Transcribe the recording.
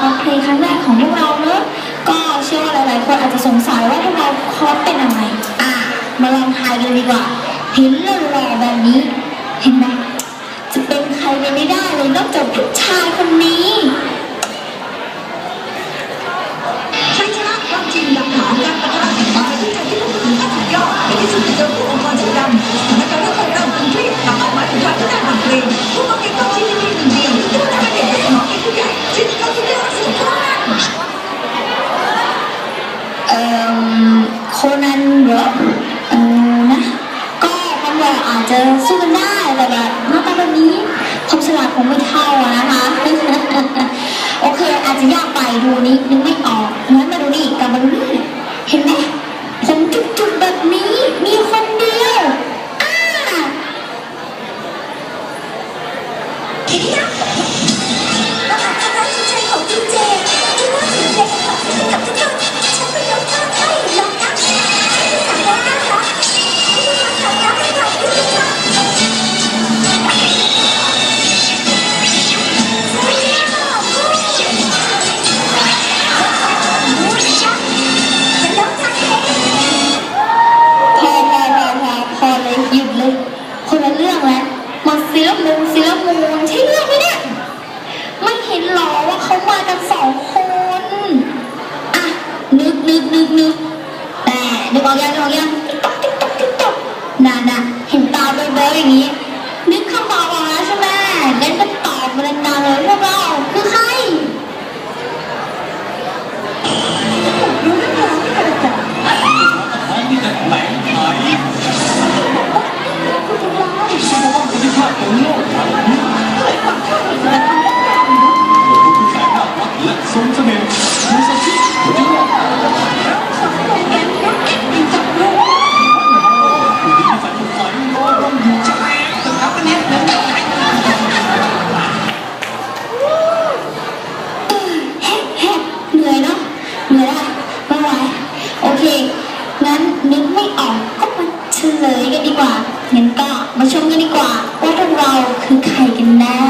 คอสเพลย์ครั้งแรกของพวกเราเนอะก็เชื่อว่าหลายๆคนอาจจะสงสัยว่าพวกเราคอสเป็นอะไรอะมาลองทายกันดีกว่าเห็นหล่อๆแบบนี้ เห็นไหมจะเป็นใครไปไม่ได้เลยนอกจากผู้ชายคนนี้ชัยชนะความจริงหลักฐานการปะทะแห่งควาที่จะที่ลุกถึงขั้นสุดยอดในที่สุดจะผู้องค์กรสีดำสถานการณ์เริ่มต้นเริ่มตึงครียดกับเป้าหมาถึงการที่ได้ผ่านเกรงผู้กำกับต้องชี้ โคนันเหรอเออนะก็ตำรวจอาจจะสู้กันได้แต่แบบหน้าตาแบบนี้ความฉลาดคงไม่เท่าอะนะคะโอเค อาจจะยากไปดูนี้นึกไม่ออกงั้นมาดูนี่กลับมาดูนี่เห็นไหมผมจุดๆแบบนี้มีคนเดียวอ่าทีนี้นะเรา กันสองคนอะนึกนึกนึกนึกแต่นึกออกยังนึกออกยังติ๊กต๊อกติ๊กต๊อกติ๊กต๊อกน่ะน่ะเห็นตาเบลๆอย่างนี้ งั้นก็มาชมกันดีกว่าว่าพวกเราคือใครกันแน่